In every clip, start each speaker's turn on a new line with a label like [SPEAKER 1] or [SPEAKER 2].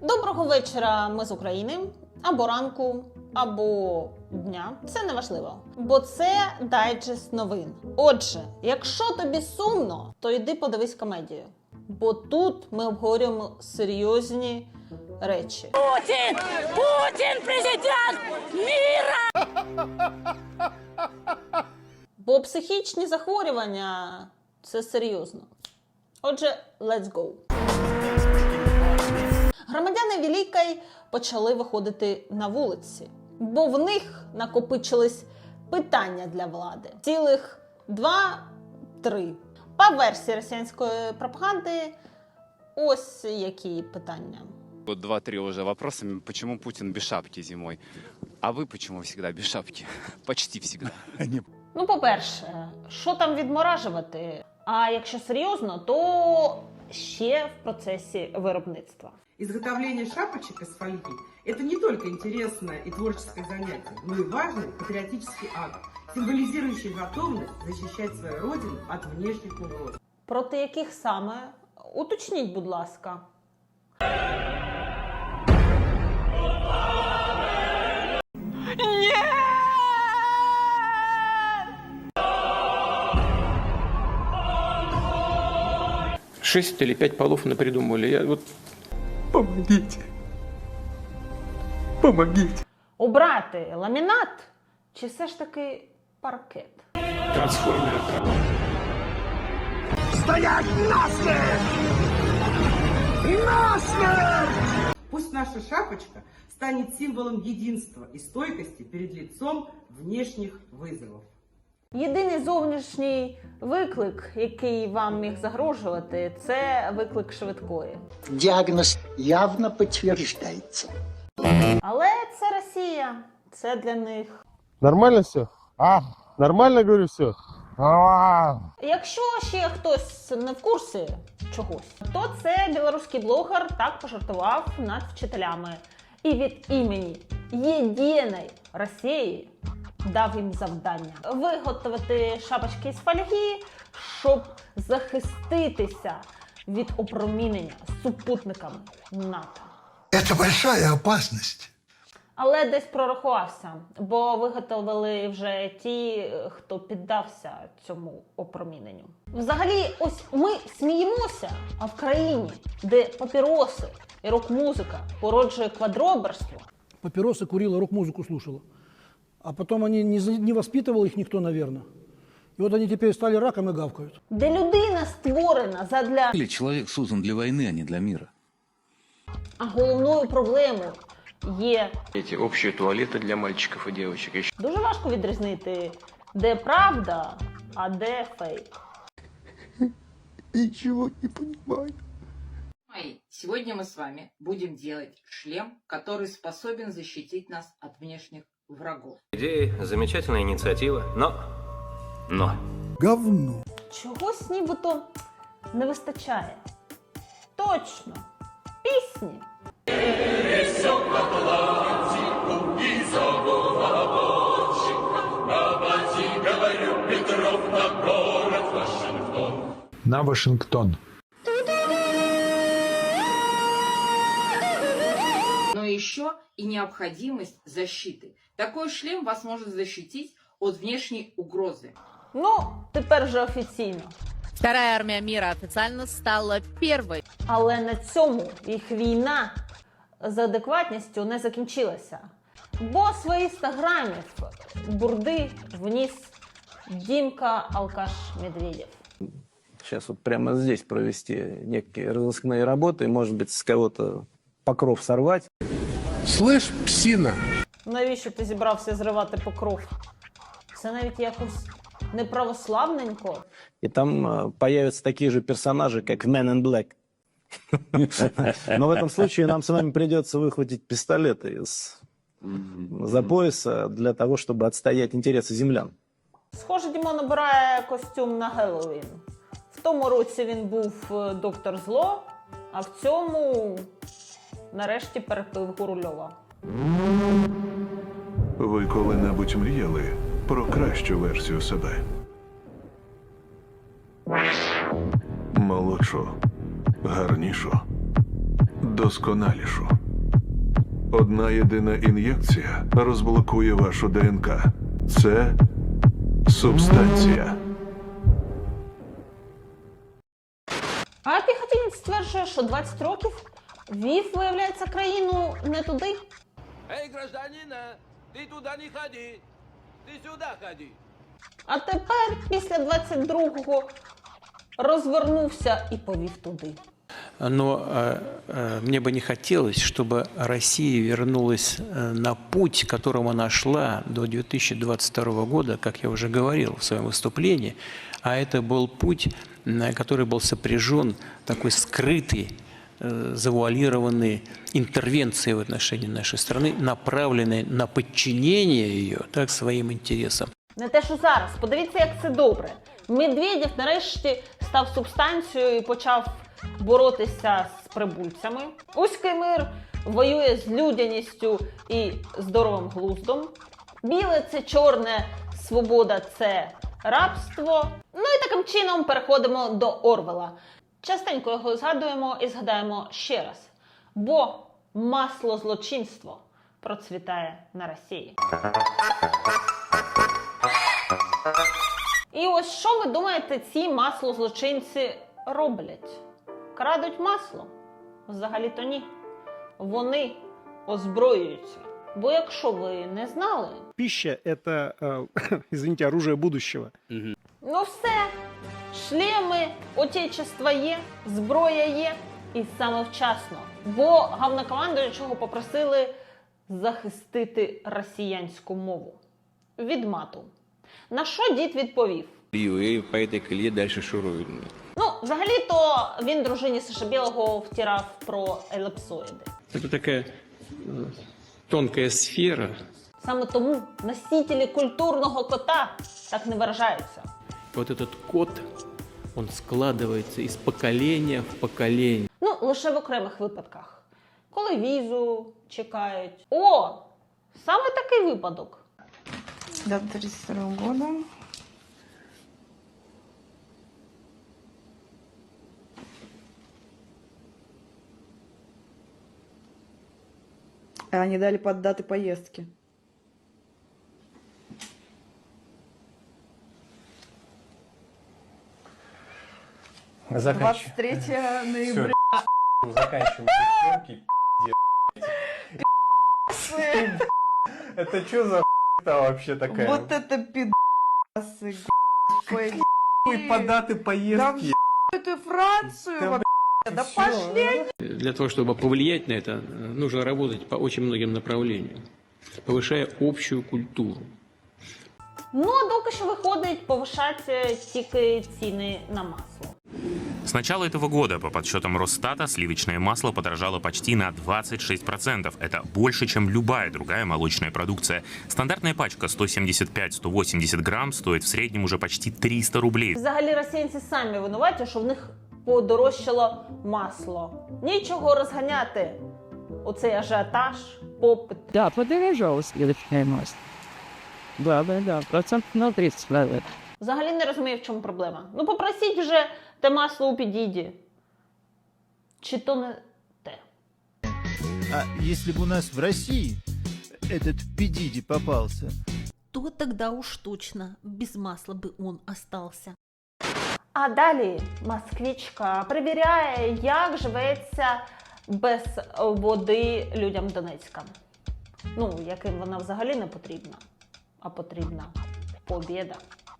[SPEAKER 1] Доброго вечора, ми з України, або ранку, або дня. Це не важливо, бо це дайджест новин. Отже, якщо тобі сумно, то йди подивись комедію. Бо тут ми обговорюємо серйозні речі.
[SPEAKER 2] Путин! Путин президент мира!
[SPEAKER 1] Бо психічні захворювання це серйозно. Отже, let's go. Громадяни Вілікай почали виходити на вулиці, бо в них накопичились питання для влади. Цілих два-три. По версії російської пропаганди, ось які питання.
[SPEAKER 3] Вот два-три уже вопросами, почему Путин без шапки зимой? А вы почему всегда без шапки? Почти всегда.
[SPEAKER 1] Ну, по-перше, що там відморажувати? А якщо серйозно, то ще в процесі виробництва.
[SPEAKER 4] Изготовление шапочек из фольги – это не только интересное и творческое занятие, но и важный патриотический акт, символизирующий готовность защищать свою родину от внешних угроз.
[SPEAKER 1] Проти яких саме? Уточніть, будь ласка.
[SPEAKER 5] Шесть или пять полов напридумывали. Я вот... Помогите. Помогите.
[SPEAKER 1] Обрати ламінат чи все ж таки паркет?
[SPEAKER 5] Трансформеры.
[SPEAKER 4] Пусть наша шапочка станет символом единства и стойкости перед лицом внешних вызовов.
[SPEAKER 1] Єдиний зовнішній виклик, який вам міг загрожувати, це виклик швидкої.
[SPEAKER 6] Диагноз явно подтверждается.
[SPEAKER 1] Але це Росія, це для них.
[SPEAKER 7] Нормально все? А? Нормально, говорю, все?
[SPEAKER 1] Якщо ще хтось не в курсі чогось, то це білоруський блогер так пожартував над вчителями. І від імені єдиної Росії дав їм завдання виготовити шапочки з фольги, щоб захиститися від опромінення супутниками НАТО.
[SPEAKER 8] Это большая опасность.
[SPEAKER 1] Але десь прорахувався, бо виготовили вже ті, хто піддався цьому опроміненню. Взагалі, ось ми сміємося, а в країні, де папіроси і рок-музика породжує квадроберство,
[SPEAKER 9] папиросы курила, рок-музыку слушала. А потом они не, за- не воспитывал их никто, наверное. И вот они теперь стали раком и гавкают.
[SPEAKER 1] де людина створена задля
[SPEAKER 10] Или человек создан для войны, а не для мира.
[SPEAKER 1] а головною проблемою є
[SPEAKER 5] Эти общие туалеты для мальчиков и девочек. Я
[SPEAKER 1] дуже важко відрізнити, де правда, а де фейк.
[SPEAKER 8] Ничего не понимаю.
[SPEAKER 2] Мои, Сегодня мы с вами будем делать шлем, который способен защитить нас от внешних врагов.
[SPEAKER 5] Идея, замечательная инициатива, но... Но...
[SPEAKER 8] Говно.
[SPEAKER 1] Чогось нібито не вистачає. Точно. Пісні.
[SPEAKER 8] На Вашингтон.
[SPEAKER 2] Но еще и необходимость защиты. Такой шлем вас может защитить от внешней угрозы.
[SPEAKER 1] Ну, тепер вже офіційно.
[SPEAKER 11] Вторая армия мира официально стала первой.
[SPEAKER 1] Але на цьому їх війна з адекватністю не закінчилася. Бо свої 100 грамів бурди вніс Дімка Алкаш Медведєв.
[SPEAKER 12] сейчас вот прямо здесь провести некие разыскные работы, может быть, с кого-то покров сорвать.
[SPEAKER 8] Слышь, псина.
[SPEAKER 1] Навіщо ти зібрався зривати покров? Це навіть якось неправославненько.
[SPEAKER 12] И там э, появятся такие же персонажи, как в Men in Black. Но в этом случае нам с вами придется выхватить пистолеты из за пояса для того, чтобы отстоять интересы землян.
[SPEAKER 1] Схоже, Дімон обирає костюм на Геловін. В тому році він був е, доктор зло, а в цьому нарешті перепив Гурульова.
[SPEAKER 8] Ви коли-небудь мріяли про кращу версію себе? Молодшу, гарнішу, досконалішу. Одна єдина ін'єкція розблокує вашу ДНК. Це субстанція.
[SPEAKER 1] А піхотинець стверджує, що 20 років вів, виявляється, країну не туди.
[SPEAKER 5] Эй, гражданина, ты туда не ходи, ты сюда ходи.
[SPEAKER 1] А тепер, після 22-го, розвернувся і повів туди.
[SPEAKER 5] Но э, э, мне бы не хотелось, чтобы Россия вернулась э, на путь, которым она шла до 2022 года, как я уже говорил в своем выступлении. А это был путь, м, который был сопряжен такой скрытой, э, завуалированной интервенцией в отношении нашей страны, направленной на подчинение ее так, своим интересам.
[SPEAKER 1] Не те, що зараз. Подивіться, як це добре. Медведєв нарешті став субстанцією і почав боротися з прибульцями. Уський мир воює з людяністю і здоровим глуздом. Біле це чорне, свобода це рабство. Ну і таким чином переходимо до Орвела. Частенько його згадуємо і згадаємо ще раз. Бо масло злочинство процвітає на Росії. І ось що ви думаєте, ці маслозлочинці роблять? Крадуть масло? Взагалі-то ні. Вони озброюються. Бо якщо ви не знали,
[SPEAKER 9] Пища – это, э, извините, оружие будущего.
[SPEAKER 1] ну все, шлеми отечества є, зброя є, і саме вчасно. Бо головнокомандуючого попросили захистити росіянську мову від мату. На що дід відповів?
[SPEAKER 10] И по этой колее дальше шуруют.
[SPEAKER 1] Ну, взагалі-то він дружині Саша Білого втирав про елепсоїди.
[SPEAKER 5] Это такая э, тонкая сфера,
[SPEAKER 1] Саме тому носителі культурного кота так не виражаються.
[SPEAKER 5] Вот этот код, он складывается из поколения в поколение.
[SPEAKER 1] Ну, лише в окремих випадках. Коли візу чекають. О! Саме такий випадок.
[SPEAKER 4] До 32 года.
[SPEAKER 13] А они дали под даты поездки.
[SPEAKER 12] Заканчиваем.
[SPEAKER 13] 23 ноября.
[SPEAKER 12] Заканчиваем. Это что за вообще такая?
[SPEAKER 13] Вот это пидасы, г***ь.
[SPEAKER 12] по даты поездки.
[SPEAKER 13] эту Францию
[SPEAKER 12] Да,
[SPEAKER 13] вообще. Да пошли
[SPEAKER 5] Для того, чтобы повлиять на это, э, нужно работать по очень многим направлениям, повышая общую культуру.
[SPEAKER 1] Ну, а доки що виходить повишати тільки ціни на масло.
[SPEAKER 14] С начала этого года, по подсчетам Росстата, сливочное масло подорожало почти на 26%. Это больше, чем любая другая молочная продукция. Стандартная пачка 175-180 грамм стоит в среднем уже почти 300 рублей.
[SPEAKER 1] Взагалі росіянці самі винуваті, що в них подорожчало масло. Нічого розганяти. Оцей ажіотаж, попит.
[SPEAKER 11] Да, подорожало сливочное масло. Да, да, да, процентов на 30, наверное.
[SPEAKER 1] Взагалі не розумію, в чому проблема. Ну попросіть вже те масло у підіді. Чи то не те?
[SPEAKER 7] А если бы у нас в России этот Педиди попался,
[SPEAKER 11] То тогда уж точно без масла бы он остался.
[SPEAKER 1] А далі москвичка перевіряє, як живеться без води людям Донецька. Ну, яким вона взагалі не потрібна, а потрібна побєда.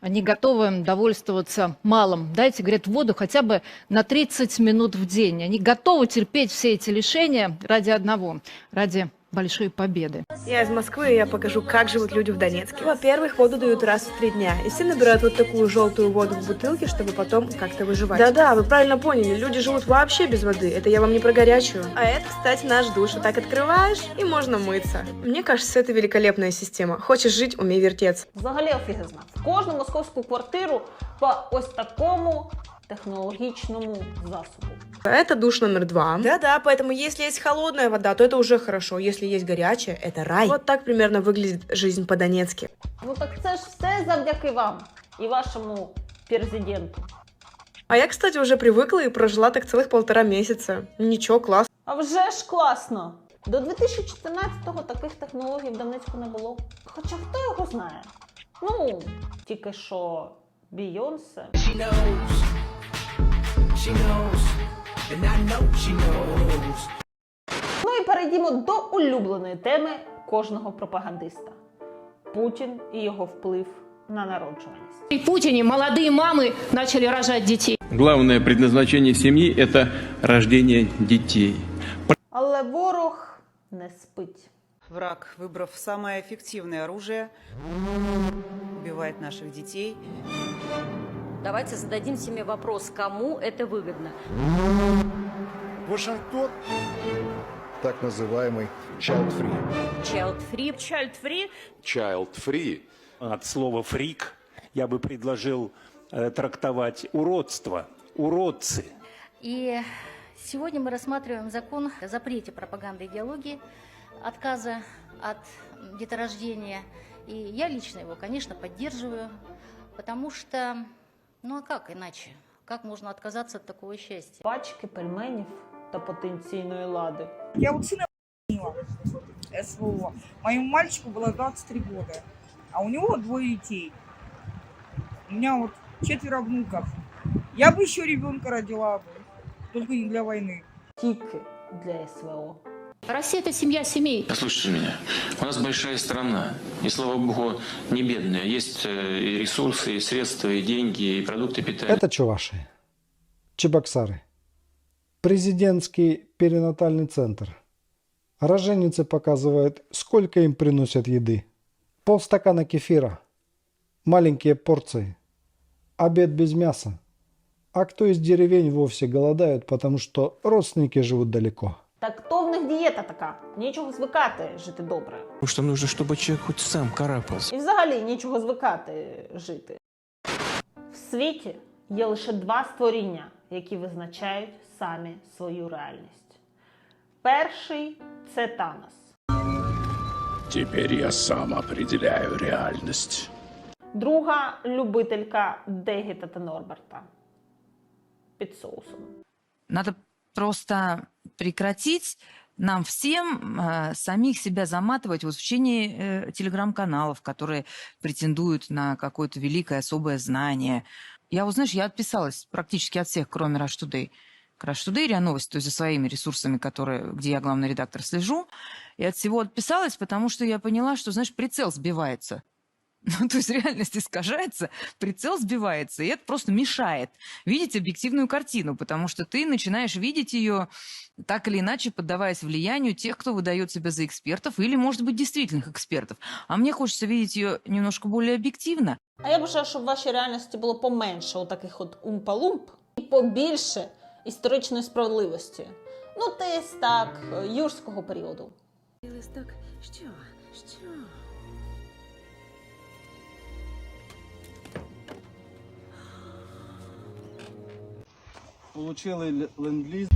[SPEAKER 11] Они готовы довольствоваться малым. Дайте, говорят, воду хотя бы на 30 минут в день. Они готовы терпеть все эти лишения ради одного, ради большой победы.
[SPEAKER 13] Я из Москвы, и я покажу, как живут люди в Донецке. Во-первых, воду дают раз в три дня. И все набирают вот такую желтую воду в бутылке, чтобы потом как-то выживать. Да-да, вы правильно поняли, люди живут вообще без воды. Это я вам не про горячую. А это, кстати, наш душ. Вот так открываешь, и можно мыться. Мне кажется, это великолепная система. Хочешь жить, умей вертеться.
[SPEAKER 1] Взагалі офігезна. В кожну московську квартиру по ось такому технологічному засобу.
[SPEAKER 13] А Это душ номер два. Да-да, поэтому если есть холодная вода, то это уже хорошо. Если есть горячая, это рай. Вот так примерно выглядит жизнь по-донецки.
[SPEAKER 1] Ну так це ж все завдяки вам і вашому президенту.
[SPEAKER 13] А я, кстати, уже привыкла и прожила так целых полтора месяца. Ничего, класс.
[SPEAKER 1] А вже ж класно! До 2014-го таких технологій в Донецьку не було. Хоча хто його знає? Ну, тільки що Бійонсе. Ну і перейдімо до улюбленої теми кожного пропагандиста: Путін і його вплив на народжуваність.
[SPEAKER 11] При Путине молодые мамы начали рожать детей.
[SPEAKER 10] Главное предназначение семьи – это рождение детей.
[SPEAKER 1] Але ворог не спить.
[SPEAKER 15] Враг, выбрав самое эффективное оружие, убивает наших детей.
[SPEAKER 16] Давайте зададим себе вопрос, кому это выгодно.
[SPEAKER 17] Вашингтон, так называемый child-free.
[SPEAKER 16] Child-free.
[SPEAKER 18] Child-free.
[SPEAKER 17] Child-free.
[SPEAKER 18] От слова «фрик» я бы предложил э, трактовать уродство, уродцы.
[SPEAKER 16] И сегодня мы рассматриваем закон о запрете пропаганды идеологии, отказа от деторождения. И я лично его, конечно, поддерживаю, потому что, ну а как иначе? Как можно отказаться от такого счастья?
[SPEAKER 1] Пачки пельменів та потенційної лади.
[SPEAKER 19] Я вот сына ***ила, СВО. Моему мальчику было 23 года, а у него двое детей. У меня вот четверо внуков. Я бы еще ребенка родила бы, только не для войны.
[SPEAKER 1] Тільки для СВО.
[SPEAKER 11] Россия – это семья семей.
[SPEAKER 10] Послушайте меня, у нас большая страна, и, слава богу, не бедная. Есть э, и ресурсы, и средства, и деньги, и продукты питания.
[SPEAKER 9] Это Чувашия. Чебоксары. Президентский перинатальный центр. Роженицы показывают, сколько им приносят еды. Полстакана кефира. Маленькие порции. Обед без мяса. А кто из деревень вовсе голодают, потому что родственники живут далеко.
[SPEAKER 1] Тактовних дієта така. Нічого звикати жити добре.
[SPEAKER 5] Потому что нужно, чтобы человек хоть сам карабкался.
[SPEAKER 1] І взагалі нічого звикати жити. В світі є лише два створіння, які визначають самі свою реальність. Перший це Танос.
[SPEAKER 8] Теперь я сам определяю реальность.
[SPEAKER 1] Друга любителька Дегіта та Норберта. Під соусом.
[SPEAKER 20] Надо просто прекратить нам всем э, самих себя заматывать вот в течение э, телеграм-каналов, которые претендуют на какое-то великое особое знание. Я вот, знаешь, я отписалась практически от всех, кроме Today. К Today, РИА Новости, то есть за своими ресурсами, которые, где я главный редактор, слежу. И от всего отписалась, потому что я поняла, что, знаешь, прицел сбивается. Ну, то есть реальность искажается, прицел сбивается, и это просто мешает видеть объективную картину, потому что ты начинаешь видеть ее так или иначе, поддаваясь влиянию тех, кто выдает себя за экспертов или, может быть, действительных экспертов. А мне хочется видеть ее немножко более объективно.
[SPEAKER 1] А я бажаю, щоб в вашій реальності було поменше отаких от умпа-лумп і побільше історичної справедливості. Ну, десь так, юрського періоду.
[SPEAKER 16] Листок, що? Що?
[SPEAKER 12] Получили ленд-ліз.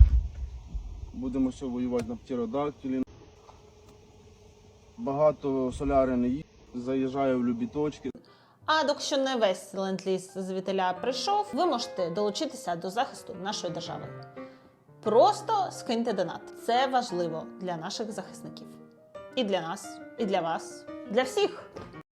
[SPEAKER 12] Будемо ще воювати на птеродактилі. Багато соляри не їсть. Заїжджаю в любі точки.
[SPEAKER 1] А доки що не весь ленд-ліз звітеля прийшов, ви можете долучитися до захисту нашої держави. Просто скиньте донат. Це важливо для наших захисників. І для нас, і для вас, для всіх.